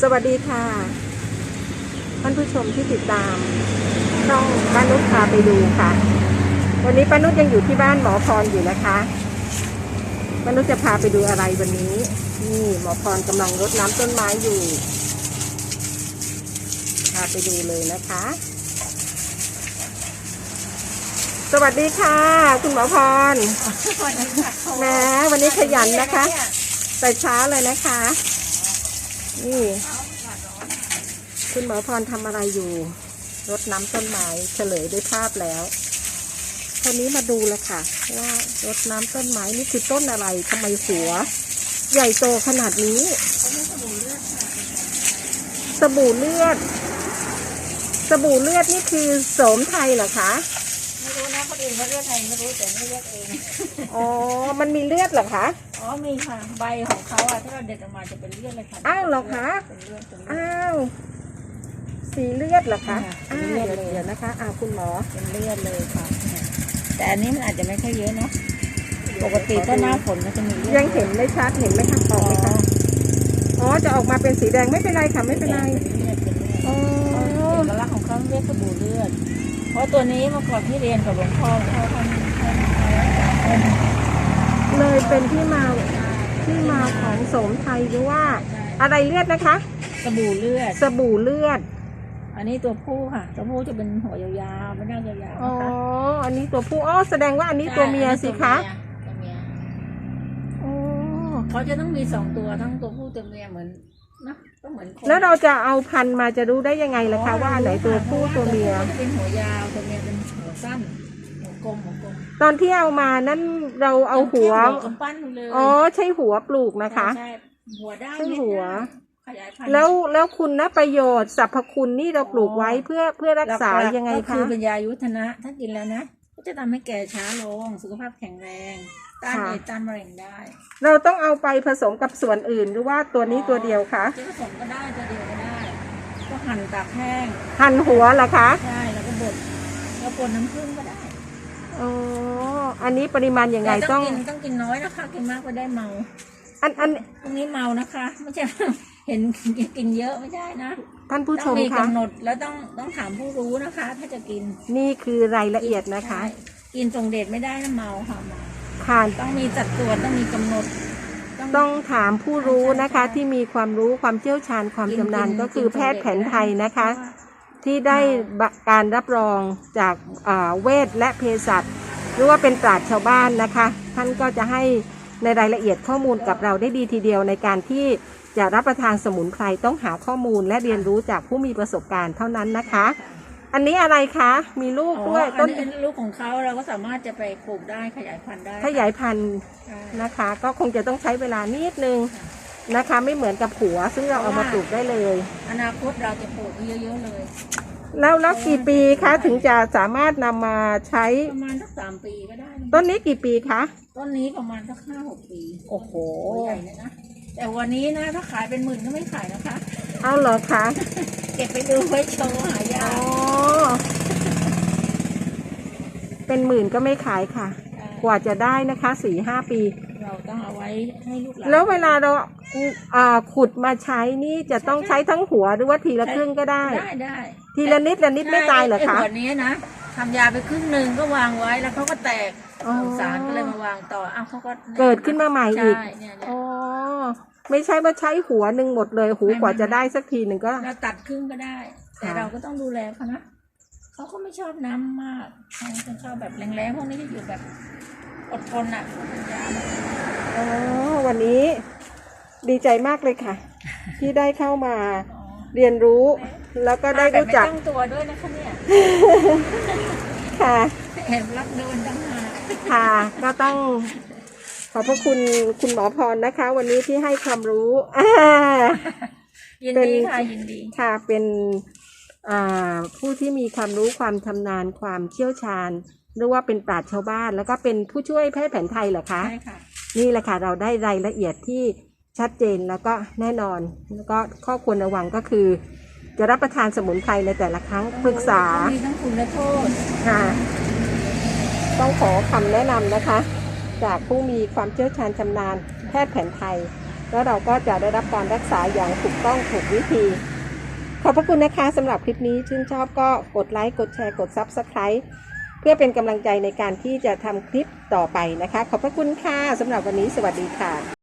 สวัสดีค่ะท่านผู้ชมที่ติดตามช่องป้านุชพาไปดูค่ะ วันนี้ป้านุชยังอยู่ที่บ้านหมอพรอยู่นะคะป้านุชจะพาไปดูอะไรวันนี้ นี่หมอพรกำลังรดน้ำต้นไม้อยู่ พาไปดูเลยนะคะ สวัสดีค่ะ คุณหมอพรแหมวันนี้ขยันนะคะใส่ช้าเลยนะคะ นี่ คุณหมอพรทำอะไรอยู่ รดน้ำต้นไม้เฉลยด้วยภาพแล้วคนนี้มาดูเลยค่ะ ว่ารดน้ำต้นไม้นี่คือต้นอะไรทำไมหัว ใหญ่โตขนาดนี้ สบู่เลือด สบู่เลือดนี่คือโสมไทยเหรอคะไม่รู้นะคนอื่นเขาเรียกไงไม่รู้แต่ไม่เรียกเองอ๋อมันมีเลือดเหรอคะ อ๋อมีค่ะใบของเขาอะถ้าเราเด็ดออกมาจะเป็นเลือดเลยค่ะอ้าวเหรอคะ เป็นเลือดเป็นเลือด อ้าว สีเลือดเหรอคะค่ะอ่าสีเลืเดี๋อดเลยยวเดี๋ยวนะคะอ่าคุณหมอ เป็นเลือดเลยค่ะเนี่ยแต่อันนี้มันอาจจะไม่ค่อยเยอะเนาะปกติถ้าหน้าฝนมันจะมีเลือดยังเห็นไม่ชัดเห็นไหมคะออกไหมคะอ๋อจะออกมาเป็นสีแดงไม่เป็นไรค่ะไม่เป็นไรเป็นเลือดเป็นเลือด อ๋อเอกลักษณ์ของเขาเรียกสบู่เลือด เพราะตัวนี้เมื่อก่อนที่เรียนกับหลวงพ่อเขาทำเขาทำ เลยเป็นที่มาที่มาของโสมไทยหรือว่า อะไรเลือดนะคะ สบู่เลือด สบู่เลือด อันนี้ตัวผู้ค่ะ ตัวผู้จะเป็นหัวยาวๆไม่น่ายาวอ๋อๆนะคะอันนี้ตัวผู้อ๋อแสดงว่าอันนี้ตัวเมียสิคะตัวเมียอ๋อเขาจะต้องมีสองตัวทั้งตัวผู้ตัวเมียเหมือนนะก็เหมือนคนแล้วเราจะเอาพันธุ์มาจะรู้ได้ยังไงล่ะคะว่าอันไหนตัวผู้ตัวเมีย ตัวผู้จะเป็นหัวยาวตัวเมียเป็นหัวสั้นหัว กลมหัวกลมตอนที่เอามานั่นเราเอาหัว กำปั้นเลยอ๋อใช่หัวปลูกนะคะ ใช่หัวได้ใช่หัว ขยายพันธุ์แล้วแล้วคุณนะประโยชน์สรรพคุณนี่เราปลูกไว้เพื่อเพื่อรักษาหลัๆยังไงก็คะ คือเป็นยายุทธนะ ถ้ากินแล้วนะ ก็จะทำให้แก่ช้าลง สุขภาพแข็งแรง ต้านค่ะ เอดส์ต้านมะเร็งได้เราต้องเอาไปผสมกับส่วนอื่นหรือว่าตัวนี้ตัวเดียวคะจะผสมก็ได้ตัวเดียวก็ได้ ก็หั่นตากแห้ง หั่นหัวเหรอคะ ใช่ แล้วก็บดแล้วปนน้ำผึ้งก็ได้ อ๋อ อันนี้ปริมาณยังไงแต่ต้ต้อองง กินต้องกินน้อยนะคะ กินมากก็ได้เมาอันอันพวกนี้เมานะคะ ไม่ใช่ เห็นกินเยอะไม่ได้นะท่านผู้ชต้องมมีคะ กำหนดแล้วต้องต้องถามผู้รู้นะคะ ถ้าจะกินนี่คือรายละเอียดนะคะ ใช่กินทรงเดชไม่ได้นะเมาค่ะเมาค่ะต้องมีจัดส่วนต้องมีกำหนด ต้องถามผู้รู้นะคะใช่ใช่ที่มีความรู้ความเชี่ยวชาญความกินชำนาญกินก็คือกินแพทย์แผนไทยนะคะ เพราว่า ที่ได้บะการรับรองจากอ่าเวชและเภสัชหรือว่าเป็นปราชญ์ชาวบ้านนะคะ ท่านก็จะให้ในรายละเอียดข้อมูลกับเราได้ดีทีเดียวในการที่จะรับประทานสมุนไพรต้องหาข้อมูลและเรียนรู้จากผู้มีประสบการณ์เท่านั้นนะคะ อันนี้อะไรคะมีลูกอ๋อด้วยอัต้นนนี้เป็นลูกของเขาเราก็สามารถจะไปปลูกได้ขยายพันธุ์ได้ขยายพันธุ์ใช่นะคะ ก็คงจะต้องใช้เวลานิดนึง นะคะ ไม่เหมือนกับหัว ซึ่งเราเอามาปลูกได้เลย อนาคตเราจะปลูกเยอะๆเลย แล้วแล้วกี่ปีคะถึงจะสามารถนำมาใช้ประมาณสักสามปีก็ได้นะต้นนี้กี่ปีคะ ต้นนี้ประมาณสักห้าหกปีโอ้โหหัวใหญ่เนี่ยนะ แต่วันนี้นะถ้าขายเป็นหมื่นก็ไม่ขายนะคะ เอาเหรอคะเก็บไปดูไว้โชว์หายาอ๋อเป็นหมื่นก็ไม่ขายค่ะ กว่าจะได้นะคะสี่ห้าปี เราต้องเอาไว้ให้ลูกหลานแล้วเวลาเราอ่า ขุดมาใช้นี่จะต้องใช้ทั้งหัวหรือว่าทีละครึ่งก็ได้ ได้ได้ทีละนิดละนิดไม่ตายเหรอคะไหัวนี้นะทำยาไปครึ่งหนึ่งก็วางไว้แล้วเขาก็แตกอ๋อสงสารก็เลยมาวางต่ออ้าวเขาก็เกิดขึ้นมาใหม่อีกใช่เนี่ยเนี่ยอ๋อไม่ใช่ว่าใช้หัวหนึ่งหมดเลยหูกว่าจะได้สักทีหนึ่งก็เราตัดครึ่งก็ได้ แต่ค่ะเราก็ต้องดูแลเขานะเขาก็ไม่ชอบน้ำมากเขาจะชอบแบบแรงๆพวกนี้จะอยู่แบบอดทนอะเป็นยาแบบอ๋อวันนี้ ดีใจมากเลยค่ะ ที่ได้เข้ามาอ๋อเรียนรู้ แล้วก็ได้รู้จักแต่ไม่ตั้งตัวด้วยนะคะเนี่ยค่ะเห็นรักเดินตั้งหากค่ะก็ต้องขอบพระคุณคุณหมอพรนะคะ วันนี้ที่ให้ความรู้อ่ายินเป็นดีค่ะยินดีค่ะเป็นอ่าผู้ที่มีความรู้ความชำนาญความเชี่ยวชาญหรือว่าเป็นปราชญ์ชาวบ้าน แล้วก็เป็นผู้ช่วยแพทย์แผนไทยเหรอคะใช่ค่ะนี่แหละค่ะเราได้รายละเอียดที่ ชัดเจนแล้วก็แน่นอน แล้วก็ข้อควรระวังก็คือ จะรับประทานสมุนไพรในแต่ละครั้งปรึกษามีทั้งคุณและโทษค่ะ ต้องขอคำแนะนำนะคะ จากผู้มีความเชี่ยวชาญชำนาญแพทย์แผนไทย แล้วเราก็จะได้รับการรักษาอย่างถูกต้องถูกวิธี ขอบพระคุณนะคะสำหรับคลิปนี้ชื่นชอบก็กดไลค์กดแชร์กด Subscribe เพื่อเป็นกำลังใจในการที่จะทำคลิปต่อไปนะคะ ขอบพระคุณค่ะสำหรับวันนี้สวัสดีค่ะ